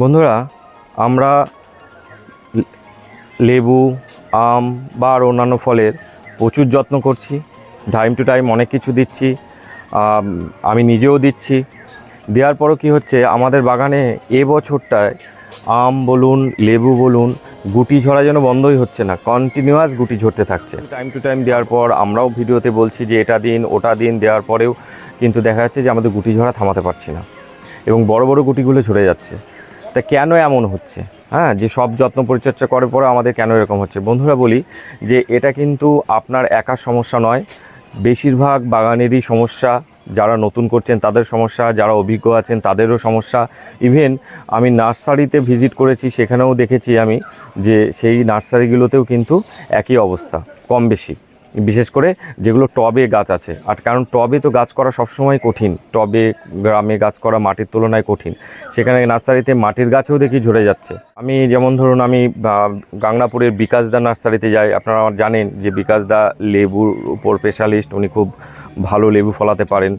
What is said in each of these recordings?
বন্ধুরা, আমরা লেবু, আম বা আর অন্যান্য ফলের প্রচুর যত্ন করছি। টাইম টু টাইম অনেক কিছু দিচ্ছি, আমি নিজেও দিচ্ছি। দেওয়ার পরও কী হচ্ছে, আমাদের বাগানে এ বছরটায় আম বলুন, লেবু বলুন, গুটি ঝরা যেন বন্ধই হচ্ছে না কন্টিনিউয়াস গুটি ঝরতে থাকছে। টাইম টু টাইম দেওয়ার পর আমরাও ভিডিওতে বলছি যে, এটা দিন, ওটা দিন দেওয়ার পরেও কিন্তু দেখা যাচ্ছে যে, আমাদের গুটি ঝরা থামাতে পারছি না। এবং বড় বড় গুটিগুলো ঝরে যাচ্ছে। তা কেন এমন হচ্ছে? হ্যাঁ যে সব যত্ন পরিচর্যা করার পরে আমাদের কেন এরকম হচ্ছে? বন্ধুরা বলি যে এটা কিন্তু আপনার একার সমস্যা নয়। বেশিরভাগ বাগানেরই সমস্যা, যারা নতুন করছেন তাদের সমস্যা, যারা অভিজ্ঞ আছেন তাদেরও সমস্যা। ইভেন আমি নার্সারিতে ভিজিট করেছি, সেখানেও দেখেছি আমি যে সেই নার্সারিগুলোতেও কিন্তু একই অবস্থা, কম বেশি। বিশেষ করে যেগুলো টবে গাছ আছে। আর কারণ টবে তো গাছ করা সবসময় কঠিন। টবে, গ্রামে গাছ করা মাটির তুলনায় কঠিন। সেখানে নার্সারিতে মাটির গাছেও দেখি ঝরে যাচ্ছে। আমি যেমন ধরুন আমি গাংনাপুরের বিকাশদা নার্সারিতে যাই, আপনারা জানেন যে বিকাশদা লেবুর উপর স্পেশালিস্ট উনি খুব ভালো লেবু ফলাতে পারেন।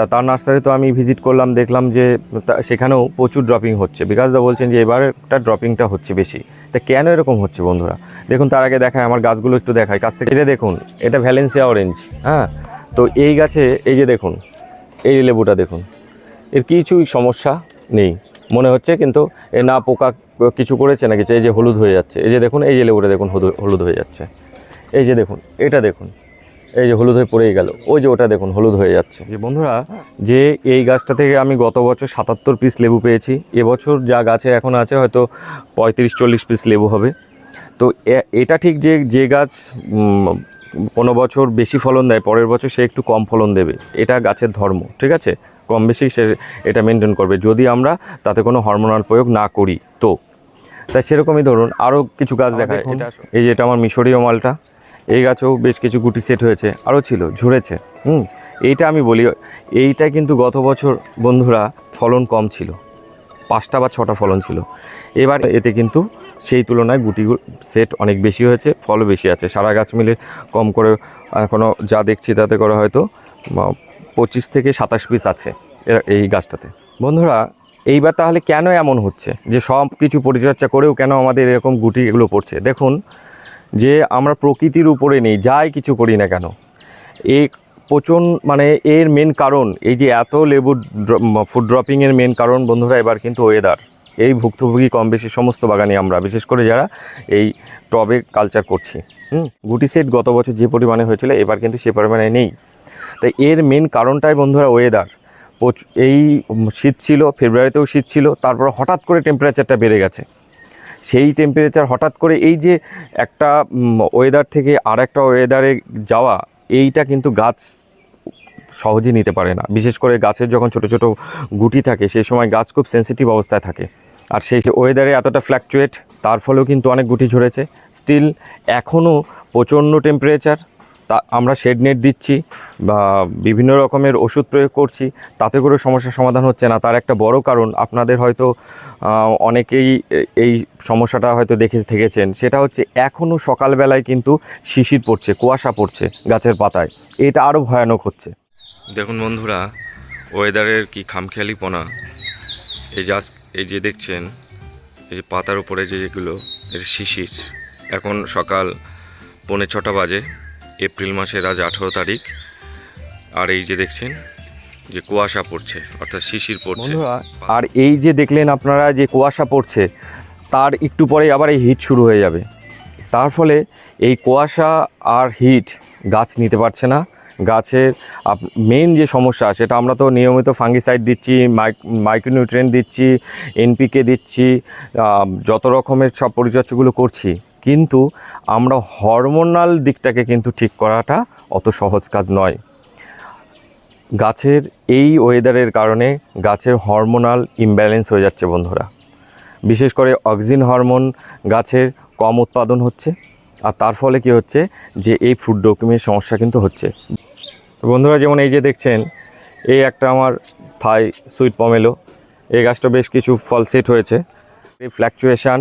তা তার নার্সারি তো আমি ভিজিট করলাম, দেখলাম যে সেখানেও প্রচুর ড্রপিং হচ্ছে। বিকাশদা বলছেন যে এবারটা ড্রপিংটা হচ্ছে বেশি। তা কেন এরকম হচ্ছে বন্ধুরা? দেখুন, তার আগে দেখায়, আমার গাছগুলো একটু দেখায়। কাছ থেকে এটা দেখুন, এটা ভ্যালেন্সিয়া অরেঞ্জ হ্যাঁ? তো এই গাছে, এই যে দেখুন, এই লেবুটা দেখুন, এর কিছুই সমস্যা নেই। মনে হচ্ছে কিন্তু এ না পোকা কিছু করেছে না কিছু এই যে হলুদ হয়ে যাচ্ছে। এই যে দেখুন, এই যে লেবুটা দেখুন হলুদ হলুদ হয়ে যাচ্ছে। এই যে দেখুন, এটা দেখুন। এই যে হলুদ হয়ে পড়েই গেল। ওই যে ওটা দেখুন হলুদ হয়ে যাচ্ছে। যে বন্ধুরা যে এই গাছটা থেকে আমি গত বছর সাতাত্তর পিস লেবু পেয়েছি। এবছর যা গাছে এখন আছে হয়তো পঁয়ত্রিশ চল্লিশ পিস লেবু হবে। তো এটা ঠিক যে যে গাছ কোনো বছর বেশি ফলন দেয় পরের বছর সে একটু কম ফলন দেবে। এটা গাছের ধর্ম ঠিক আছে? কম বেশি সে এটা মেনটেন করবে। যদি আমরা তাতে কোনো হরমোনাল প্রয়োগ না করি তো? তাই সেরকমই ধরুন আরও কিছু গাছ দেখায় এটা এই যে এটা আমার মিশরীয় মালটা। এই গাছেও বেশ কিছু গুটি সেট হয়েছে, আরও ছিল, ঝরেছে। হুম, এইটা আমি বলি এইটা কিন্তু গত বছর বন্ধুরা ফলন কম ছিল। পাঁচটা বা ছটা ফলন ছিল। এবার এতে কিন্তু সেই তুলনায় গুটি সেট অনেক বেশি হয়েছে, ফলও বেশি আছে। সারা গাছ মিলে কম করে এখনও যা দেখছি তাতে করে হয়তো পঁচিশ থেকে সাতাশ পিস আছে এই গাছটাতে। বন্ধুরা, এইবার তাহলে কেন এমন হচ্ছে? যে সব কিছু পরিচর্যা করেও কেন আমাদের এরকম গুটি এগুলো পড়ছে? দেখুন যে আমরা প্রকৃতির উপরে নেই, যাই কিছু করি না কেন। এই প্রচুর মানে এর মেন কারণ, এই যে এত লেবু ফুড ড্রপিংয়ের মেন কারণ বন্ধুরা এবার কিন্তু ওয়েদার এই ভুক্তভোগী কম বেশি সমস্ত বাগানে আমরা, বিশেষ করে যারা এই টবে কালচার করছি। হুম, গুটি সেট গত বছর যে পরিমাণে হয়েছিল, এবার কিন্তু সে পরিমাণে নেই। তাই এর মেন কারণটাই বন্ধুরা ওয়েদার এই শীত ছিল, ফেব্রুয়ারিতেও শীত ছিল, তারপর হঠাৎ করে টেম্পারেচারটা বেড়ে গেছে। সেই টেম্পারেচার হঠাৎ করে এই যে একটা ওয়েদার থেকে আর একটা ওয়েদারে যাওয়া, এইটা কিন্তু গাছ সহজে নিতে পারে না। বিশেষ করে গাছের যখন ছোট ছোট গুটি থাকে সেই সময় গাছ খুব সেন্সিটিভ অবস্থায় থাকে। আর সেই ওয়েদারে এতটা ফ্ল্যাকচুয়েট তার ফলেও কিন্তু অনেক গুটি ঝরেছে। স্টিল এখনও প্রচণ্ড টেম্পারেচার তা আমরা শেড নেট দিচ্ছি বা বিভিন্ন রকমের ওষুধ প্রয়োগ করছি, তাতে করে সমস্যার সমাধান হচ্ছে না। তার একটা বড় কারণ, আপনাদের হয়তো অনেকেই এই সমস্যাটা হয়তো দেখে থেকেছেন, সেটা হচ্ছে এখনও সকালবেলায় কিন্তু শিশির পড়ছে, কুয়াশা পড়ছে গাছের পাতায়। এটা আরও ভয়ানক হচ্ছে। দেখুন বন্ধুরা, ওয়েদারের কি খামখেয়ালিপনা। এই জাস এই যে দেখছেন, এই যে পাতার উপরে যে যেগুলো এর শিশির। এখন সকাল পৌনে ছটা বাজে। এপ্রিল মাসের আজ আঠেরো তারিখ। আর এই যে দেখছেন, যে কুয়াশা পড়ছে, অর্থাৎ শিশির পড়ছে। আর এই যে দেখলেন আপনারা যে কুয়াশা পড়ছে, তার একটু পরে আবার এই হিট শুরু হয়ে যাবে। তার ফলে এই কুয়াশা আর হিট গাছ নিতে পারছে না। গাছের মেন যে সমস্যা, সেটা আমরা তো নিয়মিত ফাঙ্গিসাইড দিচ্ছি মাইক মাইক্রোনিউট্রিয়েন্ট দিচ্ছি এনপিকে দিচ্ছি যত রকমের সব পরিচর্যাগুলো করছি। কিন্তু আমরা হরমোনাল দিকটাকে কিন্তু ঠিক করাটা অত সহজ কাজ নয়। গাছের এই ওয়েদারের কারণে গাছের হরমোনাল ইমব্যালেন্স হয়ে যাচ্ছে বন্ধুরা। বিশেষ করে অক্সিন হরমোন গাছের কম উৎপাদন হচ্ছে আর তার ফলে কি হচ্ছে যে এই ফুড ডকুমের সমস্যা কিন্তু হচ্ছে। তো বন্ধুরা যেমন এই যে দেখছেন, এই একটা আমার থাই সুইট পমেলো, এই গাছটা বেশ কিছু ফল সেট হয়েছে। এই ফ্ল্যাকচুয়েশান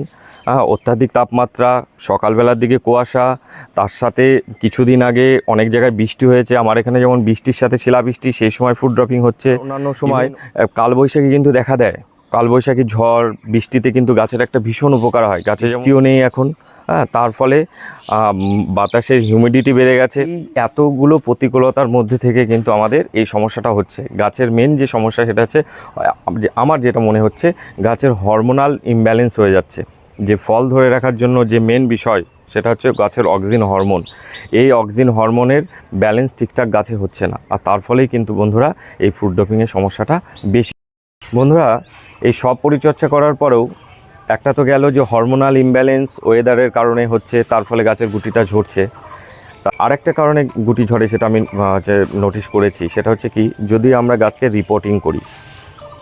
অত্যাধিক তাপমাত্রা সকালবেলার দিকে কুয়াশা তার সাথে কিছুদিন আগে অনেক জায়গায় বৃষ্টি হয়েছে। আমার এখানে যেমন বৃষ্টির সাথে শিলাবৃষ্টি সেই সময় ফুড ড্রপিং হচ্ছে। অন্যান্য সময় কালবৈশাখী কিন্তু দেখা দেয়। কালবৈশাখী ঝড় বৃষ্টিতে কিন্তু গাছের একটা ভীষণ উপকার হয়। গাছে বৃষ্টিও নেই এখন। হ্যাঁ তার ফলে বাতাসের হিউমিডিটি বেড়ে গেছে। এতগুলো প্রতিকূলতার মধ্যে থেকে কিন্তু আমাদের এই সমস্যাটা হচ্ছে। গাছের মেন যে সমস্যা সেটা হচ্ছে আমার যেটা মনে হচ্ছে গাছের হরমোনাল ইমব্যালেন্স হয়ে যাচ্ছে। যে ফল ধরে রাখার জন্য যে মেন বিষয়, সেটা হচ্ছে গাছের অক্সিন হরমোন এই অক্সিন হরমোনের ব্যালেন্স ঠিকঠাক গাছে হচ্ছে না। আর তার ফলেই কিন্তু বন্ধুরা এই ফ্রুট ডপিংয়ের সমস্যাটা বেশি। বন্ধুরা, এই সব পরিচর্যা করার পরেও একটা তো গেল যে হরমোনাল ইমব্যালেন্স ওয়েদারের কারণে হচ্ছে, তার ফলে গাছের গুটিটা ঝরছে। আরেকটা কারণে গুটি ঝরে সেটা আমি হচ্ছে নোটিশ করেছি, সেটা হচ্ছে কি, যদি আমরা গাছকে রিপোর্টিং করি,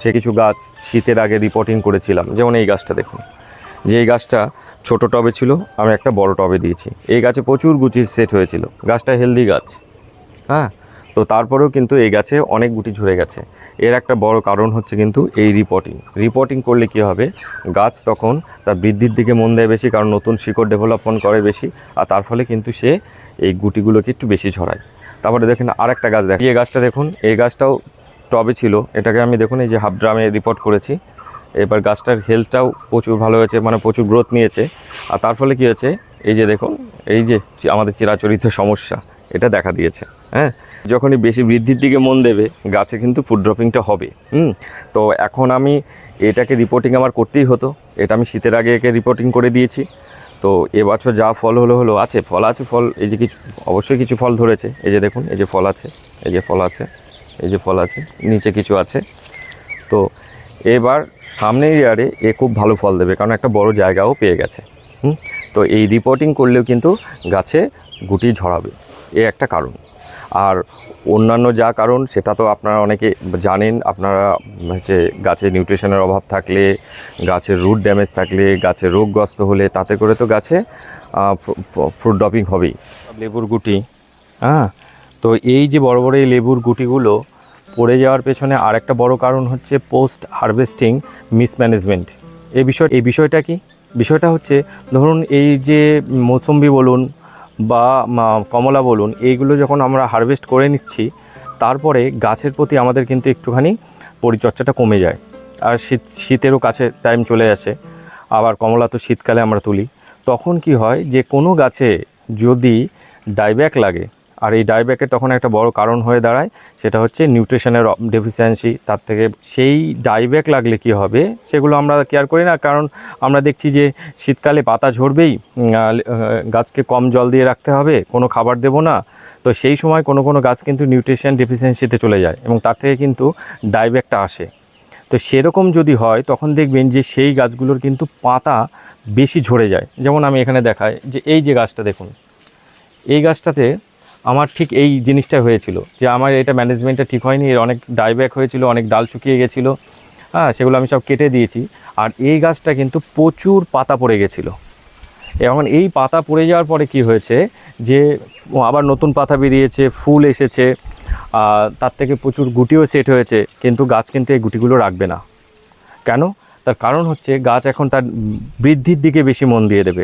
সে কিছু গাছ শীতের আগে রিপোর্টিং করেছিলাম। যেমন এই গাছটা দেখুন। যে এই গাছটা ছোট টবে ছিল, আমি একটা বড় টবে দিয়েছি। এই গাছে প্রচুর গুটি সেট হয়েছিল। গাছটা হেলদি গাছ। হ্যাঁ? তো তারপরেও কিন্তু এই গাছে অনেক গুটি ঝরে গেছে। এর একটা বড় কারণ হচ্ছে কিন্তু এই রিপোর্টিং রিপোর্টিং করলে কি হবে? গাছ তখন তার বৃদ্ধির দিকে মন দেয় বেশি, কারণ নতুন শিকড় ডেভেলপমেন্ট করে বেশি, আর তার ফলে কিন্তু সে এই গুটিগুলোকে একটু বেশি ঝরায়। তারপরে দেখেন আর একটা গাছ দেখেন। এই গাছটা দেখুন, এই গাছটাও টবে ছিল। এটাকে আমি দেখুন, এই যে হাফ ড্রামে রিপোর্ট করেছি। এবার গাছটার হেলথটাও প্রচুর ভালো হয়েছে মানে প্রচুর গ্রোথ নিয়েছে। আর তার ফলে কী হয়েছে? এই যে দেখুন, এই যে আমাদের চিরাচরিত সমস্যা, এটা দেখা দিয়েছে হ্যাঁ? যখনই বেশি বৃদ্ধির দিকে মন দেবে, গাছে কিন্তু ফুড ড্রপিংটা হবে, হুম? তো এখন আমি এটাকে রিপোর্টিং আমার করতেই হতো, এটা আমি শীতের আগে একে রিপোর্টিং করে দিয়েছি। তো এবছর যা ফল হলো হলো আছে, ফল আছে, ফল, এই যে কিছু, অবশ্যই কিছু ফল ধরেছে, এই যে দেখুন, এই যে ফল আছে, এই যে ফল আছে, এই যে ফল আছে, নিচে কিছু আছে। তো এবার সামনের ইয়ারে এ খুব ভালো ফল দেবে, কারণ একটা বড় জায়গাও পেয়ে গেছে। হুম? তো এই রিপোর্টিং করলেও কিন্তু গাছে গুটি ঝরাবে, এ একটা কারণ। আর অন্যান্য যা কারণ, সেটা তো আপনারা অনেকে জানেন, আপনারা হচ্ছে গাছে নিউট্রিশনের অভাব থাকলে গাছের রুট ড্যামেজ থাকলে গাছের রোগগ্রস্ত হলে, তাতে করে তো গাছে ফ্রুট ড্রপিং হবেই। লেবুর গুটি হ্যাঁ? তো এই যে বড় বড় এই লেবুর গুটিগুলো পড়ে যাওয়ার পেছনে আরেকটা বড় কারণ হচ্ছে পোস্ট হারভেস্টিং মিসম্যানেজমেন্ট এই বিষয় এই বিষয়টা কি? বিষয়টা হচ্ছে, ধরুন এই যে মৌসম্বি বলুন বা কমলা বলুন, এইগুলো যখন আমরা হারভেস্ট করে নিচ্ছি, তারপরে গাছের প্রতি আমাদের কিন্তু একটুখানি পরিচর্যাটা কমে যায়। আর শীত শীতেরও কাছে টাইম চলে আসে। আবার কমলা তো শীতকালে আমরা তুলি। তখন কি হয় যে কোনো গাছে যদি ডাইব্যাক লাগে আর এই ডাইব্যাকের তখন একটা বড় কারণ হয়ে দাঁড়ায়, সেটা হচ্ছে নিউট্রিশনের ডেফিসিয়েন্সি তার থেকে সেই ডাইব্যাক লাগলে কি হবে, সেগুলো আমরা কেয়ার করি না, কারণ আমরা দেখছি যে শীতকালে পাতা ঝরবেই গাছকে কম জল দিয়ে রাখতে হবে, কোনো খাবার দেবো না, তো সেই সময় কোনো কোনো গাছ কিন্তু নিউট্রিশন ডেফিসিয়েন্সিতে চলে যায় এবং তার থেকে কিন্তু ডাইব্যাকটা আসে। তো সেরকম যদি হয়, তখন দেখবেন যে সেই গাছগুলোর কিন্তু পাতা বেশি ঝরে যায়। যেমন আমি এখানে দেখাই, যে এই যে গাছটা দেখুন, এই গাছটাতে আমার ঠিক এই জিনিসটা হয়েছিল যে আমার এটা ম্যানেজমেন্টটা ঠিক হয়নি, এর অনেক ডাইব্যাক হয়েছিল, অনেক ডাল শুকিয়ে গেছিল। হ্যাঁ সেগুলো আমি সব কেটে দিয়েছি। আর এই গাছটা কিন্তু প্রচুর পাতা পড়ে গেছিল। এখন এই পাতা পড়ে যাওয়ার পরে কি হয়েছে যে আবার নতুন পাতা বেরিয়েছে, ফুল এসেছে তার থেকে প্রচুর গুটিও সেট হয়েছে, কিন্তু গাছ কিন্তু এই গুটিগুলো রাখবে না। কেন? তার কারণ হচ্ছে গাছ এখন তার বৃদ্ধির দিকে বেশি মন দিয়ে দেবে।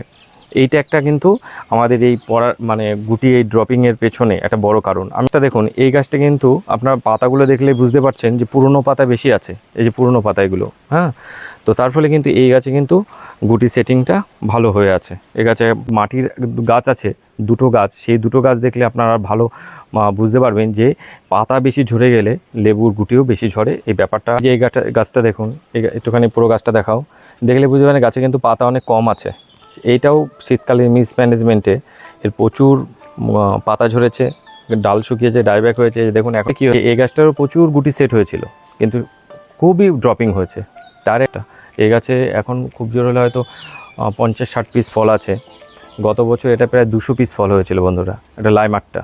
এইটা একটা কিন্তু আমাদের এই পড়ার মানে গুটি এই ড্রপিংয়ের পেছনে একটা বড় কারণ। আমিটা দেখুন, এই গাছটা কিন্তু আপনার পাতাগুলো দেখলে বুঝতে পারছেন যে পুরনো পাতা বেশি আছে, এই যে পুরনো পাতা এগুলো হ্যাঁ? তো তার ফলে কিন্তু এই গাছে কিন্তু গুটি সেটিংটা ভালো হয়ে আছে। এই গাছে মাটির গাছ আছে, দুটো গাছ, সেই দুটো গাছ দেখলে আপনারা ভালো বুঝতে পারবেন যে পাতা বেশি ঝরে গেলে লেবুর গুটিও বেশি ঝরে। এই ব্যাপারটা, এই গাছটা গাছটা দেখুন একটুখানি পুরো গাছটা দেখাও। দেখলে বুঝতে পারেন গাছে কিন্তু পাতা অনেক কম আছে। এইটাও শীতকালে মিসম্যানেজমেন্টে এর প্রচুর পাতা ঝরেছে, ডাল শুকিয়েছে ডাইব্যাক হয়েছে দেখুন এখন কী হয়েছে, এই গাছটারও প্রচুর গুটি সেট হয়েছিল, কিন্তু খুবই ড্রপিং হয়েছে, তার একটা, এই গাছে এখন খুব জোর হলে হয়তো পঞ্চাশ, ষাট পিস ফল আছে, গত বছর এটা প্রায় দুশো পিস ফল হয়েছিল বন্ধুরা এটা লাইমারটা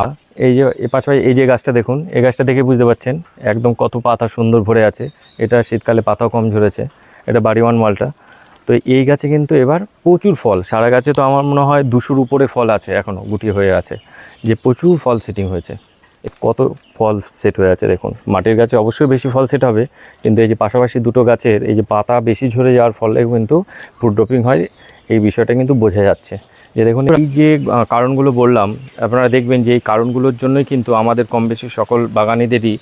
আর এই যে পাশাপাশি এই যে গাছটা দেখুন, এই গাছটা দেখে বুঝতে পারছেন, একদম কত পাতা সুন্দর ভরে আছে, এটা শীতকালে পাতাও কম ঝরেছে, এটা বাড়ি ওয়ান মালটা তো এই গাছে কিন্তু এবার প্রচুর ফল। সারা গাছে তো আমার মনে হয় দুশোর উপরে ফল আছে এখনও গুটি হয়ে আছে। যে প্রচুর ফল সেটিং হয়েছে। কত ফল সেট হয়ে আছে দেখুন। মাটির গাছে অবশ্যই বেশি ফল সেট হবে, কিন্তু এই যে পাশাপাশি দুটো গাছের এই যে পাতা বেশি ঝরে যাওয়ার ফলে কিন্তু ফুড ড্রপিং হয়, এই বিষয়টা কিন্তু বোঝা যাচ্ছে। যে দেখুন, এই যে কারণগুলো বললাম, আপনারা দেখবেন যে এই কারণগুলোর জন্যই কিন্তু আমাদের কম বেশি সকল বাগানিদেরই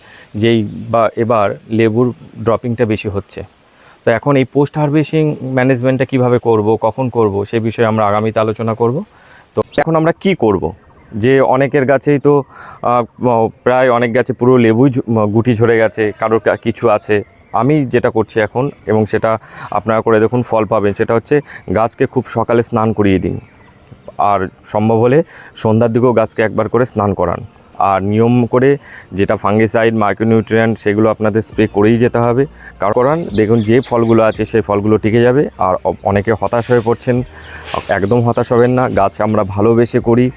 যেই বা এবার লেবুর ড্রপিংটা বেশি হচ্ছে। তো এখন এই পোস্ট হারভেস্টিং ম্যানেজমেন্টটা কীভাবে করব, কখন করব, সে বিষয়ে আমরা আগামীতে আলোচনা করব। তো এখন আমরা কি করব? যে অনেকের গাছেই তো প্রায় অনেক গাছে পুরো লেবুই গুটি ঝরে গেছে, কারোর কিছু আছে। আমি যেটা করছি এখন, এবং সেটা আপনারা করে দেখুন, ফল পাবেন, সেটা হচ্ছে গাছকে খুব সকালে স্নান করিয়ে দিন। আর সম্ভব হলে সন্ধ্যার দিকেও গাছকে একবার করে স্নান করান। আর নিয়ম করে যেটা ফাঙ্গিসাইড, মাইক্রোনিউট্রিয়েন্ট, সেগুলো আপনাদের স্প্রে করেই যেতে হবে। কারণ দেখুন যে ফলগুলো আছে, সেই ফলগুলো টিকে যাবে। আর অনেকে হতাশ হয়ে পড়ছেন। একদম হতাশ হবেন না। গাছ আমরা ভালোবেসে করি।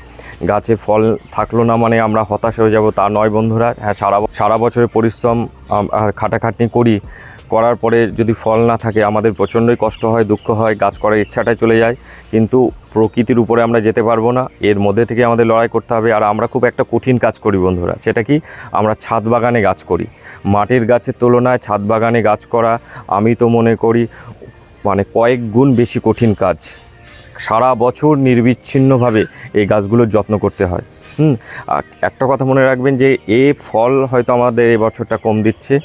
গাছে ফল থাকল না মানে আমরা হতাশ হয়ে যাব তা নয় বন্ধুরা। হ্যাঁ সারা সারা বছরের পরিশ্রম আর খাটাখাটনি করি। করার পরে যদি ফল না থাকে, আমাদের প্রচণ্ডই কষ্ট হয়, দুঃখ হয়, গাছ করার ইচ্ছাটাই চলে যায়। কিন্তু প্রকৃতির উপরে আমরা যেতে পারব না, এর মধ্যে থেকে আমাদের লড়াই করতে হবে। আর আমরা খুব একটা কঠিন কাজ করি বন্ধুরা, সেটা কি? আমরা ছাদ বাগানে গাছ করি। মাটির গাছের তুলনায় ছাদ বাগানে গাছ করা আমি তো মনে করি মানে কয়েক গুণ বেশি কঠিন কাজ। সারা বছর নির্বিচ্ছিন্নভাবে এই গাছগুলোর যত্ন করতে হয়। হুম একটা কথা মনে রাখবেন যে, এ ফল হয়তো আমাদের এই বছরটা কম দিচ্ছে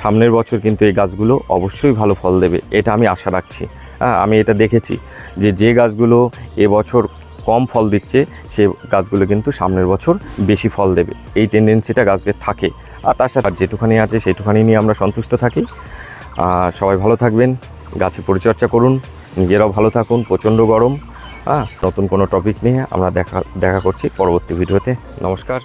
সামনের বছর কিন্তু এই গাছগুলো অবশ্যই ভালো ফল দেবে, এটা আমি আশা রাখছি। হ্যাঁ আমি এটা দেখেছি যে যে গাছগুলো এবছর কম ফল দিচ্ছে, সে গাছগুলো কিন্তু সামনের বছর বেশি ফল দেবে। এই টেন্ডেন্সিটা গাছকে থাকে। আর তার সাথে যেটুখানি আছে, সেটুখানি নিয়ে আমরা সন্তুষ্ট থাকি। সবাই ভালো থাকবেন, গাছে পরিচর্যা করুন, নিজেরাও ভালো থাকুন, প্রচণ্ড গরম। হ্যাঁ নতুন কোনো টপিক নিয়ে আমরা দেখা দেখা করছি পরবর্তী ভিডিওতে নমস্কার।